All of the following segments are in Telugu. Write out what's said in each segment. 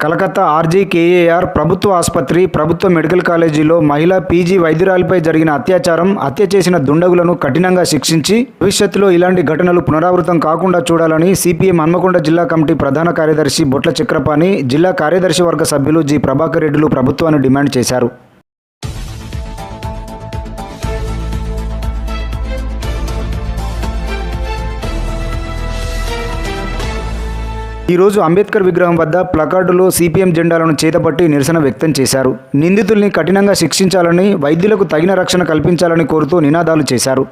కలకత్తా ఆర్జీకేఏఆర్ ప్రభుత్వ ఆసుపత్రి ప్రభుత్వ మెడికల్ కాలేజీలో మహిళా పీజీ వైద్యురాలిపై జరిగిన అత్యాచారం హత్య చేసిన దుండగులను కఠినంగా శిక్షించి భవిష్యత్తులో ఇలాంటి ఘటనలు పునరావృతం కాకుండా చూడాలని సిపిఎం హన్మకొండ జిల్లా కమిటీ ప్రధాన కార్యదర్శి బొట్ల చక్రపాణి జిల్లా కార్యదర్శి వర్గ సభ్యులు జి ప్రభాకర్ రెడ్డిలు ప్రభుత్వాన్ని డిమాండ్ చేశారు. ఈరోజు అంబేద్కర్ విగ్రహం వద్ద ప్లకార్డులో సిపిఎం జెండాలను చేతపట్టి నిరసన వ్యక్తం చేశారు. నిందితుల్ని కఠినంగా శిక్షించాలని వైద్యులకు తగిన రక్షణ కల్పించాలని కోరుతూ నినాదాలు చేశారు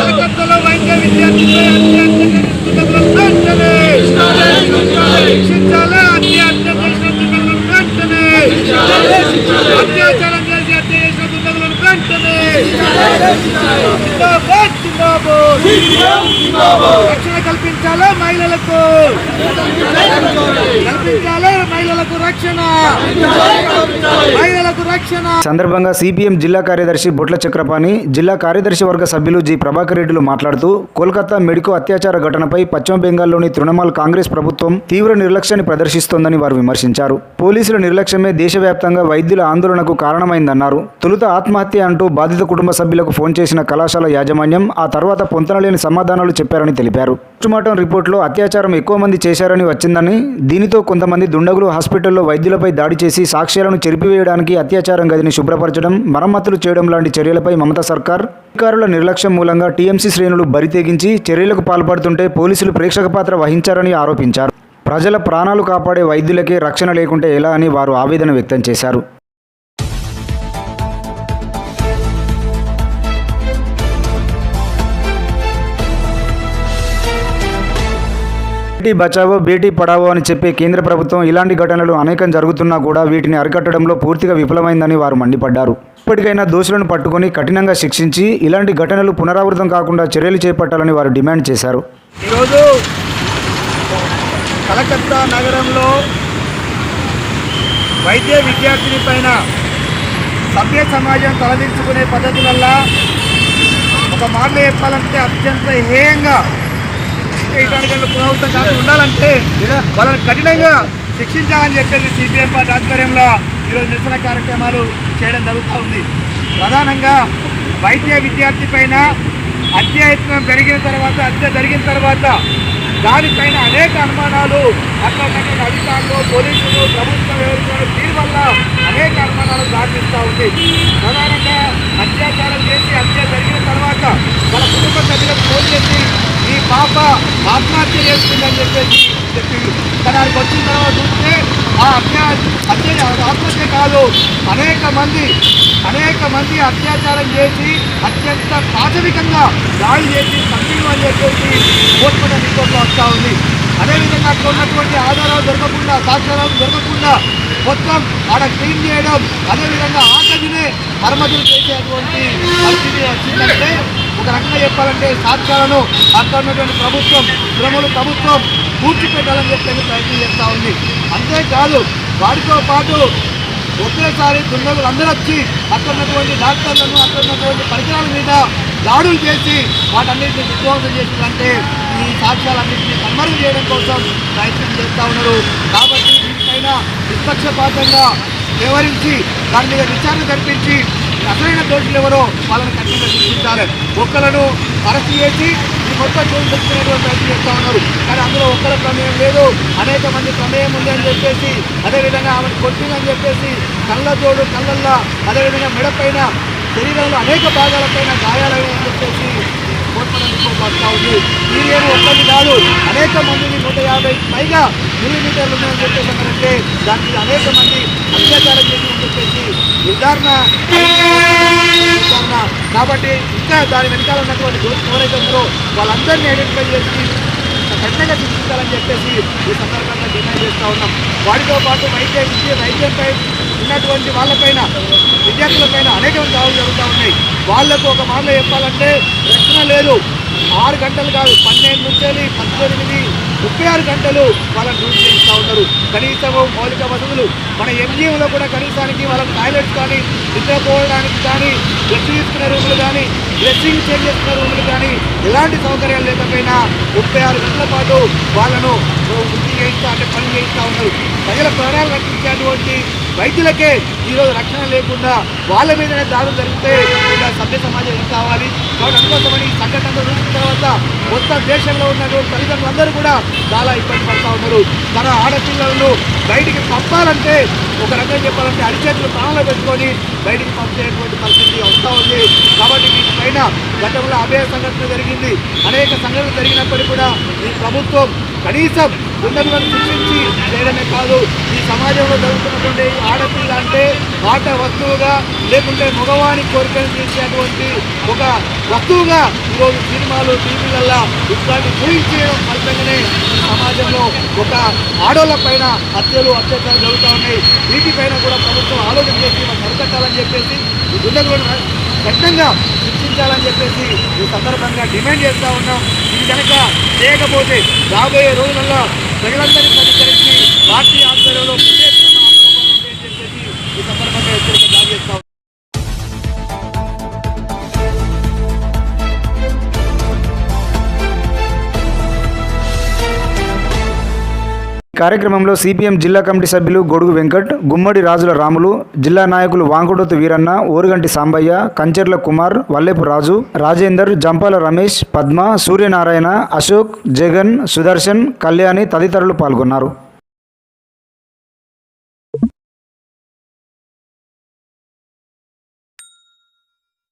కలకత్తాలో వైద్య విద్యార్థులపై అత్యాచారం చేసి హత్య చేసిన దుండగులను వెంటనే శిక్షించాలి అత్యాచారం చేసి హత్య చేసిన దుండగులను వెంటనే జిందాబాద్, జిందాబాద్. రక్షణ కల్పించాలా మహిళలకు? కల్పించాలి మహిళలకు రక్షణ? మహిళలకు రక్షణ. సందర్భంగా సిపిఎం జిల్లా కార్యదర్శి బొట్ల చక్రపాణి జిల్లా కార్యదర్శి వర్గ సభ్యులు జి. ప్రభాకర్ రెడ్డిలు మాట్లాడుతూ కోల్కతా మెడికో అత్యాచార ఘటనపై పశ్చిమ బెంగాల్లోని తృణమూల్ కాంగ్రెస్ ప్రభుత్వం తీవ్ర నిర్లక్ష్యాన్ని ప్రదర్శిస్తోందని వారు విమర్శించారు. పోలీసుల నిర్లక్ష్యమే దేశవ్యాప్తంగా వైద్యుల ఆందోళనకు కారణమైందన్నారు. తొలుత ఆత్మహత్య అంటూ బాధిత కుటుంబ సభ్యులకు ఫోన్ చేసిన కళాశాల యాజమాన్యం ఆ తర్వాత పొంతనలేని సమాధానాలు చెప్పారని తెలిపారు. పోస్టుమార్టం రిపోర్టులో అత్యాచారం ఎక్కువ మంది చేశారని వచ్చిందని దీనితో కొంతమంది దుండగులు హాస్పిటల్లో వైద్యులపై దాడి చేసి సాక్ష్యాలను చెరిపివేయడానికి అత్యాచారం గదిని శుభ్రపరచడం మరమ్మతులు చేయడం లాంటి చర్యలపై మమతా సర్కార్ అధికారుల నిర్లక్ష్యం మూలంగా టీఎంసీ శ్రేణులు బరితెగించి చర్యలకు పాల్పడుతుంటే పోలీసులు ప్రేక్షక పాత్ర వహించారని ఆరోపించారు. ప్రజల ప్రాణాలు కాపాడే వైద్యులకే రక్షణ లేకుంటే ఎలా అని వారు ఆవేదన వ్యక్తం చేశారు. బేటీ బచావో బేటీ పడావో అని చెప్పే కేంద్ర ప్రభుత్వం ఇలాంటి ఘటనలు అనేకం జరుగుతున్నా కూడా వీటిని అరికట్టడంలో పూర్తిగా విఫలమైందని వారు మండిపడ్డారు. ఇప్పటికైనా దోషులను పట్టుకొని కఠినంగా శిక్షించి ఇలాంటి ఘటనలు పునరావృతం కాకుండా చర్యలు చేపట్టాలని వారు డిమాండ్ చేశారు. ఈరోజు కలకత్తా నగరంలో వైద్య విద్యార్థిని పైన సభ్య సమాజం తలదించుకునే పద్ధతులల్లా ఒక మాట చెప్పాలంటే అత్యంత హేయంగా చేయడానికి పునరావృతం కాకుండా ఉండాలంటే వాళ్ళని కఠినంగా శిక్షించాలని చెప్పేసి సిపిఎం పార్టీ ఆధ్వర్యంలో ఈరోజు నిరసన కార్యక్రమాలు చేయడం జరుగుతూ ఉంది. ప్రధానంగా వైద్య విద్యార్థి పైన అత్యయత్నం జరిగిన తర్వాత హత్య జరిగిన తర్వాత దానిపైన అనేక అనుమానాలు ఉన్నటువంటి అధికారులు పోలీసులు ప్రభుత్వం వ్యవహరించిన దీని వల్ల అనేక అనుమానాలు దాటిస్తూ ఉంది ప్రధానంగా అత్యాచారం చేసి హత్య జరిగిన తర్వాత వాళ్ళ కుటుంబ సభ్యులకు ఫోన్ చేసి ఈ పాప ఆత్మహత్య చేసుకుందని చెప్పేసి చెప్పి తనకు వచ్చిన తర్వాత చూస్తే ఆ అత్యా హత్య ఆత్మహత్య కాదు. అనేక మంది అనేక మంది అత్యాచారం చేసి అత్యంత ప్రాథమికంగా దాడి చేసి కంపెనీ అని చెప్పేసి పోస్ట్మార్టం రిపోర్ట్లో వస్తూ ఉంది. అదేవిధంగా అక్కడ ఉన్నటువంటి ఆధారాలు దొరకకుండా సాక్ష్యాలు దొరకకుండా మొత్తం ఆడ క్లీన్ చేయడం అదేవిధంగా ఆటదినే మరమ్మతులు చేసేటువంటి పరిస్థితి వచ్చిందంటే ఒక రకంగా చెప్పాలంటే సాక్ష్యాలను అక్కడ ఉన్నటువంటి ప్రభుత్వం తృణమూల ప్రభుత్వం పూడ్చిపెట్టాలని చెప్పేసి ప్రయత్నం చేస్తూ ఉంది. అంతేకాదు వాటితో పాటు ఒకేసారి దుండగులు అందరూ వచ్చి అక్కడ ఉన్నటువంటి డాక్టర్లను అక్కడ ఉన్నటువంటి పరికరాల మీద దాడులు చేసి వాటన్నింటినీ విధ్వంసం చేసిందంటే ఈ సాక్ష్యాలన్నింటినీ కన్మరుగు చేయడం కోసం ప్రయత్నం చేస్తూ ఉన్నారు. కాబట్టి దీనిపైన నిష్పక్షపాతంగా వివరించి దాని మీద విచారణ కల్పించి అసలైన దోషులు ఎవరో వాళ్ళని కఠినంగా శిక్షించాలి. ఒక్కలను అరెస్ట్ చేసి ఈ మొత్తం జైలు తెచ్చుకునేటువంటి ప్రయత్నం చేస్తూ ఉన్నారు. కానీ అందులో ఒక్కల ప్రమేయం లేదు. అనేక మంది ప్రమేయం ఉంది అని చెప్పేసి అదేవిధంగా ఆమెను కొట్టిందని చెప్పేసి కళ్ళ జోడు కళ్ళల్లో అదేవిధంగా మెడపైన శరీరంలో అనేక భాగాలపైన గాయాలని చెప్పేసి పోస్ట్మార్టం వస్తూ ఉంది. మీరేమో ఒక్కటి కాదు అనేక మందిని నూట యాభై పైగా మిల్లీమీటర్లు ఉన్నాయని చెప్పేసి అంటే దాని మీద అనేక మంది అత్యాచారం చేసి చెప్పేసి నిర్ధారణ కాబట్టి ఇంకా దాని వెనకాల ఉన్నటువంటి దోషులు ఎవరైతే ఉన్నారో వాళ్ళందరినీ ఐడెంటిఫై చేసి కఠినంగా శిక్షించాలని చెప్పేసి ఈ సందర్భంగా డిమాండ్ చేస్తూ ఉన్నాం. వాటితో పాటు వైద్య విద్య వైద్యంపై ఉన్నటువంటి వాళ్ళపైన విద్యార్థులపైన అనేకమైన దాడులు జరుగుతూ ఉన్నాయి. వాళ్ళకు ఒక మాటలో చెప్పాలంటే రక్షణ లేదు. ఆరు గంటలు కాదు పన్నెండు నుంచి పద్దెనిమిది ముప్పై ఆరు గంటలు వాళ్ళని డ్యూటీ చేస్తూ ఉన్నారు. కనీసం మౌలిక వసతులు మన ఎంజిఎంలో కూడా కనీసానికి వాళ్ళకి టాయిలెట్స్ కానీ నిద్రపోవడానికి కానీ డ్రెస్ తీసుకునే రూములు కానీ డ్రెస్సింగ్ చేంజ్ చేసుకునే రూములు కానీ ఎలాంటి సౌకర్యాలు లేకపోయినా ముప్పై ఆరు గంటల పాటు వాళ్ళను వృద్ధి చేయిస్తా అంటే పని చేయిస్తూ ఉన్నారు. ప్రజల ప్రాణాలు రక్షించేటువంటి వైద్యులకే ఈరోజు రక్షణ లేకుండా వాళ్ళ మీదనే దాడులు జరిగితే ఇలా సభ్య సమాజం ఏం కావాలి? కాబట్టి అందుకోసమని ఈ సంఘటనలు మొత్తం దేశంలో ఉన్నటువంటి తల్లిదండ్రులందరూ కూడా చాలా ఇబ్బంది పడుతూ ఉన్నారు. తన ఆడపిల్లలను బయటికి పంపాలంటే ఒక రకంగా చెప్పాలంటే అరిచేతులు ప్రాణంలో పెట్టుకొని బయటికి పంపేటువంటి పరిస్థితి వస్తూ ఉంది. కాబట్టి వీటిపైన గతంలో అభయ సంఘటన జరిగింది. అనేక సంఘటనలు జరిగినప్పటికీ కూడా ఈ ప్రభుత్వం కనీసం ఉన్నతులను సృష్టించి చేయడమే కాదు. ఈ సమాజంలో జరుగుతున్నటువంటి ఆడపిల్ల అంటే ఆట వస్తువుగా లేకుంటే మగవాని కోరికలు తీర్చేటువంటి ఒక వస్తువుగా ఈరోజు సినిమాలు టీవీలల్లో ఇట్లాంటి చూపించడం ఫలితంగానే ఈ సమాజంలో ఒక ఆడోళ్ళ పైన హత్యలు అత్యాచారాలు జరుగుతూ ఉన్నాయి. వీటిపైన కూడా ప్రభుత్వం ఆలోచన చేసి మనం అరికట్టాలని చెప్పేసి ఈ దుండగులను కఠినంగా శిక్షించాలని చెప్పేసి ఈ సందర్భంగా డిమాండ్ చేస్తూ ఉన్నాం. ఇది కనుక చేయకపోతే రాబోయే రోజులలో ప్రజలందరికీ కార్యక్రమంలో సిపిఎం జిల్లా కమిటీ సభ్యులు గొడుగు వెంకట్ గుమ్మడి రాజుల రాములు జిల్లా నాయకులు వాంకుడోతు వీరన్న ఓరుగంటి సాంబయ్య కంచెర్ల కుమార్ వల్లేపు రాజు రాజేందర్ జంపాల రమేష్ పద్మ సూర్యనారాయణ అశోక్ జగన్ సుదర్శన్ కళ్యాణి తదితరులు పాల్గొన్నారు.